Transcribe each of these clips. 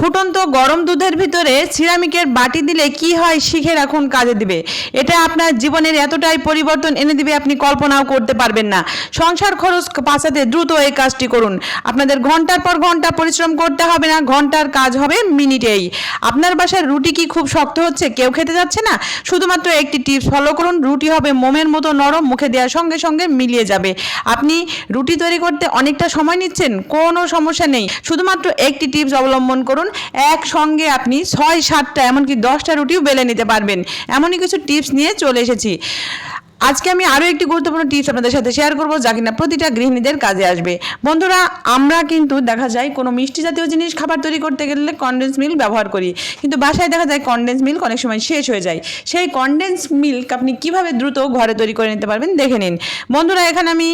ফুটন্ত গরম দুধের ভিতরে সিরামিকের বাটি দিলে কি হয় শিখে রাখুন, কাজে দিবে। এটা আপনার জীবনের এতটাই পরিবর্তন এনে দিবে, আপনি কল্পনাও করতে পারবেন না। সংসার খরচ বাঁচাতে দ্রুত এই কাজটি করুন। আপনাদের ঘণ্টার পর ঘণ্টা পরিশ্রম করতে হবে না, ঘণ্টার কাজ হবে মিনিটেই। আপনার বাসার রুটি কি খুব শক্ত হচ্ছে, কেউ খেতে যাচ্ছে না? শুধুমাত্র একটি টিপস ফলো করুন, রুটি হবে মোমের মতো নরম, মুখে দেওয়ার সঙ্গে সঙ্গে মিলিয়ে যাবে। আপনি রুটি তৈরি করতে অনেকটা সময় নিচ্ছেন, কোনো সমস্যা নেই। শুধুমাত্র একটি টিপস অবলম্বন করুন একসঙ্গে আপনি ছয়, সাতটা, এমনকি দশটা রুটিও বেলে নিতে পারবেন। এমনই কিছু টিপস নিয়ে চলে এসেছি। আজকে আমি আরও একটি গুরুত্বপূর্ণ টিপস আপনাদের সাথে শেয়ার করব যা কিনা প্রতিটা গৃহিণীদের কাজে আসবে। বন্ধুরা, আমরা কিন্তু দেখা যায় কোনো মিষ্টি জাতীয় জিনিস খাবার তৈরি করতে গেলে কনডেন্স মিল্ক ব্যবহার করি। কিন্তু বাসায় দেখা যায় কনডেন্স মিল্ক অনেক সময় শেষ হয়ে যায়। সেই কনডেন্স মিল্ক আপনি কীভাবে দ্রুত ঘরে তৈরি করে নিতে পারবেন দেখে নিন। বন্ধুরা, এখানে আমি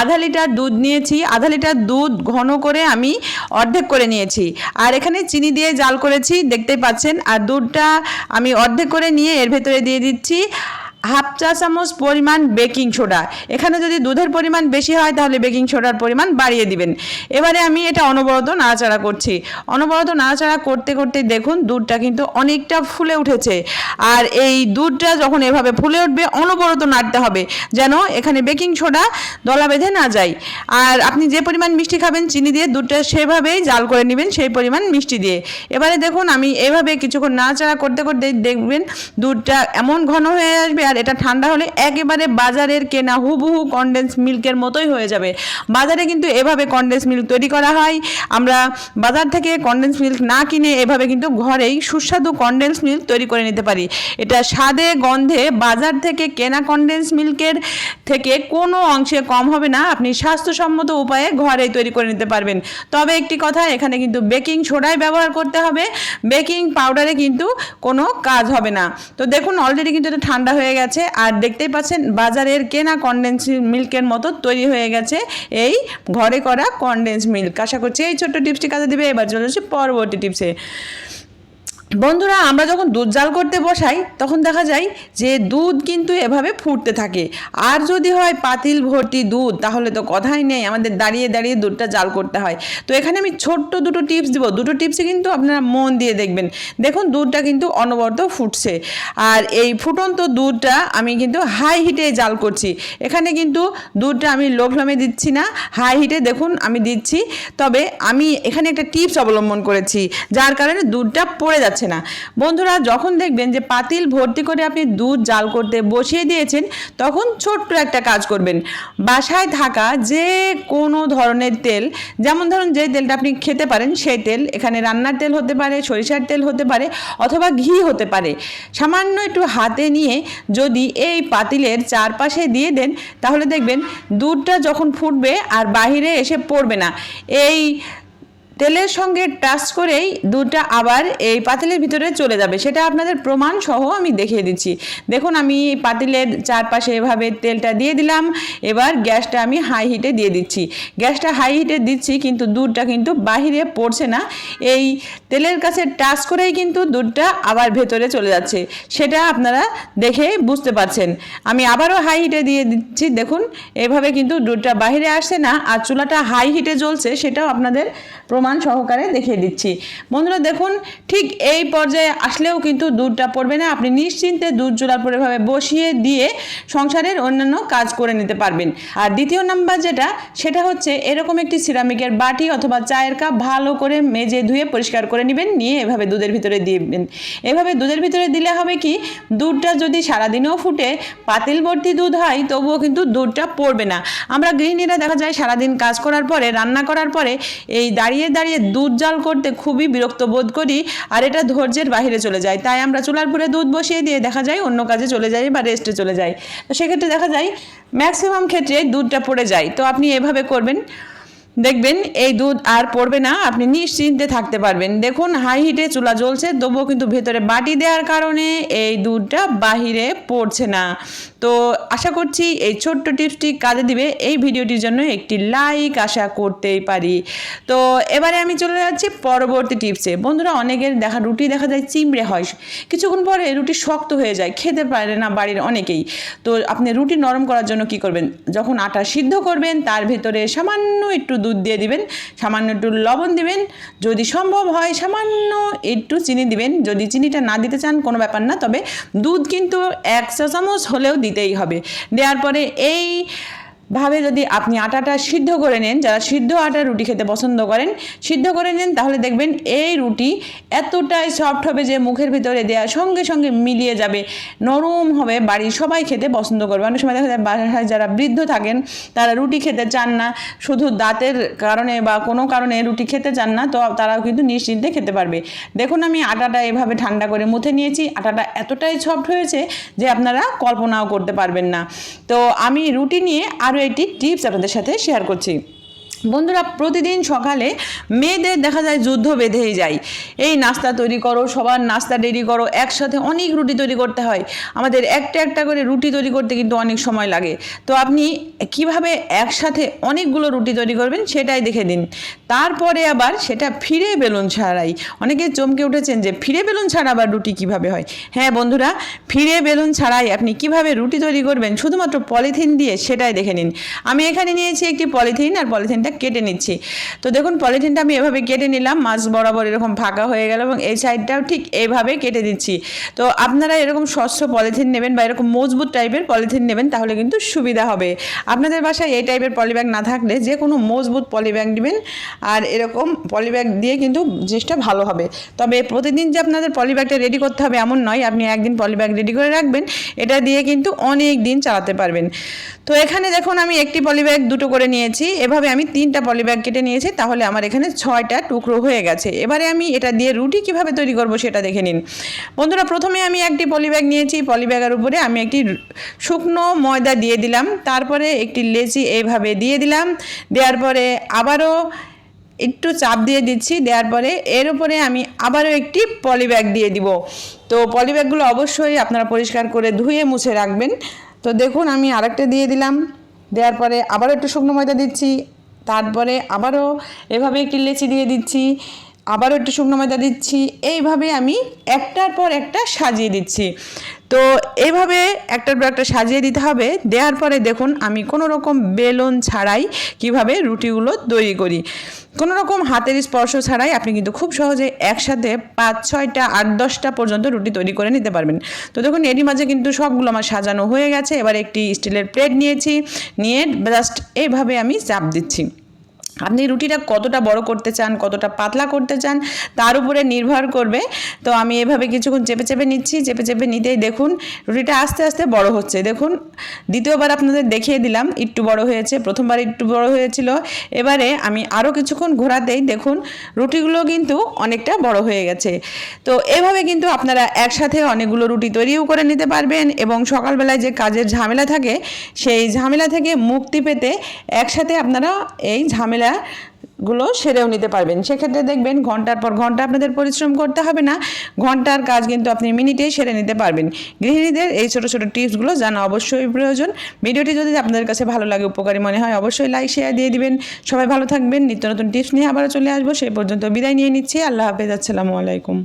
আধা লিটার দুধ নিয়েছি। আধা লিটার দুধ ঘন করে আমি অর্ধেক করে নিয়েছি। আর এখানে চিনি দিয়ে জাল করেছি, দেখতেই পাচ্ছেন। আর দুধটা আমি অর্ধেক করে নিয়ে এর ভেতরে দিয়ে দিচ্ছি। হাফ চা চামচ পরিমাণ বেকিং সোডা। এখানে যদি দুধের পরিমাণ বেশি হয়, তাহলে বেকিং সোডার পরিমাণ বাড়িয়ে দিবেন। এবারে আমি এটা অনবরত নাড়াচাড়া করছি। অনবরত নাড়াচাড়া করতে করতে দেখুন, দুধটা কিন্তু অনেকটা ফুলে উঠেছে। আর এই দুধটা যখন এভাবে ফুলে উঠবে, অনবরত নাড়তে হবে, যেন এখানে বেকিং সোডা দলা বেঁধে না যায়। আর আপনি যে পরিমাণ মিষ্টি খাবেন, চিনি দিয়ে দুধটা সেভাবেই জাল করে নেবেন, সেই পরিমাণ মিষ্টি দিয়ে। এবারে দেখুন, আমি এভাবে কিছুক্ষণ নাড়াচাড়া করতে করতে দেখবেন, দুধটা এমন ঘন হয়ে আসবে আর এটা ঠান্ডা হলে একেবারে বাজারের কেনা হুবহু কনডেন্স মিল্কের মতোই হয়ে যাবে। বাজারে কিন্তু এভাবে কনডেন্স মিল্ক তৈরি করা হয়। আমরা বাজার থেকে কনডেন্স মিল্ক না কিনে এভাবে কিন্তু ঘরেই সুস্বাদু কনডেন্স মিল্ক তৈরি করে নিতে পারি। এটা স্বাদে, গন্ধে বাজার থেকে কেনা কনডেন্স মিল্কের থেকে কোনো অংশে কম হবে না। আপনি স্বাস্থ্যসম্মত উপায়ে ঘরেই তৈরি করে নিতে পারবেন। তবে একটি কথা, এখানে কিন্তু বেকিং সোডাই ব্যবহার করতে হবে। বেকিং পাউডারে কিন্তু কোনো কাজ হবে না। তো দেখুন অলরেডি কিন্তু এটা ঠান্ডা হয়ে গেছে। আর দেখতেই পাচ্ছেন, বাজারের কেনা কনডেন্স মিল্কের মতো তৈরি হয়ে গেছে এই ঘরে করা কনডেন্স মিল্ক আশা করছি এই ছোট্ট টিপসটি কাজে দিবে। এবার চলে পরবর্তী টিপসে বন্ধুরা, আমরা যখন দুধ জাল করতে বসাই, তখন দেখা যায় যে দুধ কিন্তু এভাবে ফুটতে থাকে। আর যদি হয় পাতিল, ভর্তি দুধ, তাহলে তো কথাই নেই, আমাদের দাঁড়িয়ে দাঁড়িয়ে দুধটা জাল করতে হয়। তো এখানে আমি ছোট্ট দুটো টিপস দিব। দুটো টিপসে কিন্তু আপনারা মন দিয়ে দেখবেন। দেখুন, দুধটা কিন্তু অনবরত ফুটছে। আর এই ফুটন্ত দুধটা আমি কিন্তু হাই হিটে জাল করছি। এখানে কিন্তু দুধটা আমি লো ফ্লেমে দিচ্ছি না। হাই হিটে দেখুন, আমি দিচ্ছি। তবে আমি এখানে একটা টিপস অবলম্বন করেছি, যার কারণে দুধটা পড়ে যাচ্ছে। না। বন্ধুরা, যখন দেখবেন যে পাতিল ভর্তি করে আপনি দুধ জাল করতে বসিয়ে দিয়েছেন, তখন ছোট্ট একটা কাজ করবেন। বাসায় থাকা যে কোনো ধরনের তেল, যেমন ধরুন যে তেলটা আপনি খেতে পারেন, সেই তেল, এখানে রান্নার তেল হতে পারে, সরিষার তেল হতে পারে, অথবা ঘি হতে পারে। সামান্য একটু হাতে নিয়ে যদি এই পাতিলের চারপাশে দিয়ে দেন, তাহলে দেখবেন দুধটা যখন ফুটবে আর বাহিরে এসে পড়বে না। এই তেলের সঙ্গে টাচ করেই দুধটা আবার এই পাতিলের ভিতরে চলে যাবে। সেটা আপনাদের প্রমাণ সহ আমি দেখিয়ে দিচ্ছি। দেখুন, আমি পাতিলের চারপাশে এভাবে তেলটা দিয়ে দিলাম। এবার গ্যাসটা আমি হাই হিটে দিয়ে দিচ্ছি। গ্যাসটা হাই হিটে দিচ্ছি, কিন্তু দুধটা কিন্তু বাহিরে পড়ছে না। এই তেলের কাছে টাচ করেই কিন্তু দুধটা আবার ভেতরে চলে যাচ্ছে। সেটা আপনারা দেখে বুঝতে পারছেন। আমি আবারও হাই হিটে দিয়ে দিচ্ছি। দেখুন, এভাবে কিন্তু দুধটা বাহিরে আসছে না। আর চুলাটা হাই হিটে জ্বলছে, সেটাও আপনাদের প্রমাণ সহকারে দেখিয়ে দিচ্ছি। বন্ধুরা দেখুন, ঠিক এই পর্যায়ে আসলেও কিন্তু দুধটা পড়বে না। আপনি নিশ্চিন্তে দুধ চুলার পরে ভাবে বসিয়ে দিয়ে সংসারের অন্যান্য কাজ করে নিতে পারবেন। আর দ্বিতীয় নাম্বার যেটা, সেটা হচ্ছে এরকম একটি সিরামিকের বাটি অথবা চায়ের কাপ ভালো করে মেজে ধুয়ে পরিষ্কার করে নেবেন, নিয়ে এভাবে দুধের ভিতরে দিবেন। এভাবে দুধের ভিতরে দিলে হবে কি, দুধটা যদি সারাদিনও ফুটে পাতিল ভর্তি দুধ হয়, তবুও কিন্তু দুধটা পড়বে না। আমরা গৃহিণীরা দেখা যায় সারাদিন কাজ করার পরে, রান্না করার পরে এই দাঁড়িয়ে দাঁড়িয়ে দুধ জাল করতে খুবই বিরক্ত বোধ করি, আর এটা ধৈর্যের বাহিরে চলে যায়। তাই আমরা চুলার পরে দুধ বসিয়ে দিয়ে দেখা যায় অন্য কাজে চলে যাই বা রেস্টে চলে যাই। তো সেক্ষেত্রে দেখা যায় ম্যাক্সিমাম ক্ষেত্রে দুধটা পড়ে যায়। তো আপনি এভাবে করবেন। দেখবেন এই দুধ আর পড়বে না, আপনি নিশ্চিন্তে থাকতে পারবেন। দেখুন, হাই হিটে চুলা জ্বলছে, তবুও কিন্তু ভেতরে বাটি দেওয়ার কারণে এই দুধটা বাহিরে পড়ছে না। তো আশা করছি এই ছোট্ট টিপসটি কাজে দিবে। এই ভিডিওটির জন্য একটি লাইক আশা করতেই পারি। তো এবারে আমি চলে যাচ্ছি পরবর্তী টিপসে। বন্ধুরা, অনেকের দেখা, রুটি দেখা যায় চিমড়ে হয়। কিছুক্ষণ পরে রুটি শক্ত হয়ে যায়, খেতে পারে না বাড়ির অনেকেই। তো আপনি রুটি নরম করার জন্য কি করবেন? যখন আটা সিদ্ধ করবেন, তার ভেতরে সামান্য একটু দুধ দিয়ে দিবেন, সামান্য একটু লবণ দিবেন, যদি সম্ভব হয় সামান্য একটু চিনি দিবেন, যদি চিনিটা না দিতে চান কোনো ব্যাপার না, তবে দুধ কিন্তু এক চামচ হলেও দিতেই হবে। দেওয়ার পরে এই ভাবে যদি আপনি আটাটা সিদ্ধ করে নেন, যারা সিদ্ধ আটা রুটি খেতে পছন্দ করেন, সিদ্ধ করে নেন, তাহলে দেখবেন এই রুটি এতটাই সফট হবে যে মুখের ভিতরে দেওয়ার সঙ্গে সঙ্গে মিলিয়ে যাবে, নরম হবে, বাড়ির সবাই খেতে পছন্দ করবে। অনেক সময় দেখা যায় বাসায় যারা বৃদ্ধ থাকেন, তারা রুটি খেতে চান না, শুধু দাঁতের কারণে বা কোনো কারণে রুটি খেতে চান না, তো তারাও কিন্তু নিশ্চিন্তে খেতে পারবে। দেখুন আমি আটাটা এভাবে ঠান্ডা করে মুথে নিয়েছি, আটাটা এতটাই সফট হয়েছে যে আপনারা কল্পনাও করতে পারবেন না। তো আমি রুটি নিয়ে আরও একটি টিপস আপনাদের সাথে শেয়ার করছি। বন্ধুরা, প্রতিদিন সকালে মেয়েদের দেখা যায় যুদ্ধ বেঁধেই যায়। এই নাস্তা তৈরি করো, সবার নাস্তা রেডি করো, একসাথে অনেক রুটি তৈরি করতে হয়। আমাদের একটা একটা করে রুটি তৈরি করতে কিন্তু অনেক সময় লাগে। তো আপনি কীভাবে একসাথে অনেকগুলো রুটি তৈরি করবেন সেটাই দেখে দিন তারপরে আবার সেটা ফিরে বেলুন ছাড়াই। অনেকে চমকে উঠেছেন যে, ফিরে বেলুন ছাড়া আবার রুটি কীভাবে হয়? হ্যাঁ বন্ধুরা, ফিরে বেলুন ছাড়াই আপনি কীভাবে রুটি তৈরি করবেন? শুধুমাত্র পলিথিন দিয়ে সেটাই দেখে নিন। আমি এখানে নিয়েছি একটি পলিথিন, আর পলিথিনটা কেটে নিচ্ছি। তো দেখুন, পলিথিনটা আমি এভাবে কেটে নিলাম, মাছ বরাবর এরকম ফাঁকা হয়ে গেল এবং এই সাইডটাও ঠিক এইভাবে কেটে দিচ্ছি। তো আপনারা এরকম স্বচ্ছ পলিথিন নেবেন বা এরকম মজবুত টাইপের পলিথিন নেবেন, তাহলে কিন্তু সুবিধা হবে। আপনাদের বাসায় এই টাইপের পলিব্যাগ না থাকলে যে কোনো মজবুত পলিব্যাগ নেবেন আর এরকম পলিব্যাগ দিয়ে কিন্তু জিনিসটা ভালো হবে। তবে প্রতিদিন যে আপনাদের পলিব্যাগটা রেডি করতে হবে এমন নয়, আপনি একদিন পলিব্যাগ রেডি করে রাখবেন, এটা দিয়ে কিন্তু অনেক দিন চালাতে পারবেন। তো এখানে দেখুন, আমি একটি পলিব্যাগ দুটো করে নিয়েছি, এভাবে আমি তিনটা পলিব্যাগ কেটে নিয়েছি, তাহলে আমার এখানে ছয়টা টুকরো হয়ে গেছে। এবারে আমি এটা দিয়ে রুটি কীভাবে তৈরি করব সেটা দেখে নিন। বন্ধুরা, প্রথমে আমি একটি পলিব্যাগ নিয়েছি। পলিব্যাগের উপরে আমি একটি শুকনো ময়দা দিয়ে দিলাম। তারপরে একটি লেচি এইভাবে দিয়ে দিলাম। দেওয়ার পরে আবারও একটু চাপ দিয়ে দিচ্ছি। দেওয়ার পরে এর উপরে আমি আবারও একটি পলিব্যাগ দিয়ে দিব। তো পলিব্যাগগুলো অবশ্যই আপনারা পরিষ্কার করে ধুয়ে মুছে রাখবেন। তো দেখুন, আমি আরেকটা দিয়ে দিলাম। দেওয়ার পরে আবারও একটু শুকনো ময়দা দিচ্ছি। তারপরে আবারও এভাবে একটি লেচি দিয়ে দিচ্ছি। আবারও একটু শুকনো ময়দা দিচ্ছি। এইভাবে আমি একটার পর একটা সাজিয়ে দিচ্ছি। তো এইভাবে একটার পর একটা সাজিয়ে দিতে হবে। দেওয়ার পরে দেখুন আমি কোনো রকম বেলুন ছাড়াই কীভাবে রুটিগুলো তৈরি করি। কোনো রকম হাতের স্পর্শ ছাড়াই আপনি কিন্তু খুব সহজে একসাথে পাঁচ, ছয়টা, আট, দশটা পর্যন্ত রুটি তৈরি করে নিতে পারবেন। তো দেখুন এরই মাঝে কিন্তু সবগুলো আমার সাজানো হয়ে গেছে। এবার একটি স্টিলের প্লেট নিয়েছি। নিয়ে জাস্ট এইভাবে আমি চাপ দিচ্ছি। আপনি রুটিটা কতটা বড় করতে চান, কতটা পাতলা করতে চান, তার উপরে নির্ভর করবে। তো আমি এভাবে কিছুক্ষণ চেপে চেপে নিচ্ছি, চেপে চেপে নিতেই দেখুন রুটিটা আস্তে আস্তে বড় হচ্ছে। দেখুন, দ্বিতীয়বার আপনাদের দেখিয়ে দিলাম, একটু বড় হয়েছে, প্রথমবার একটু বড় হয়েছিল। এবারে আমি আরও কিছুক্ষণ ঘোরাতেই দেখুন রুটিগুলো কিন্তু অনেকটা বড় হয়ে গেছে। তো এভাবে কিন্তু আপনারা একসাথে অনেকগুলো রুটি তৈরিও করে নিতে পারবেন এবং সকালবেলায় যে কাজের ঝামেলা থাকে, সেই ঝামেলা থেকে মুক্তি পেতে একসাথে আপনারা এই ঝামেলা গুলো সেরেও নিতে পারবেন। সেক্ষেত্রে দেখবেন ঘণ্টার পর ঘণ্টা আপনাদের পরিশ্রম করতে হবে না। ঘণ্টার কাজ কিন্তু আপনি মিনিটেই সেরে নিতে পারবেন। গৃহিণীদের এই ছোটো ছোটো টিপসগুলো জানা অবশ্যই প্রয়োজন। ভিডিওটি যদি আপনাদের কাছে ভালো লাগে, উপকারী মনে হয়, অবশ্যই লাইক শেয়ার দিয়ে দিবেন। সবাই ভালো থাকবেন। নিত্য নতুন টিপস নিয়ে আবারও চলে আসব। সেই পর্যন্ত বিদায় নিয়ে নিচ্ছি। আল্লাহ হাফেজ। আসসালামু আলাইকুম।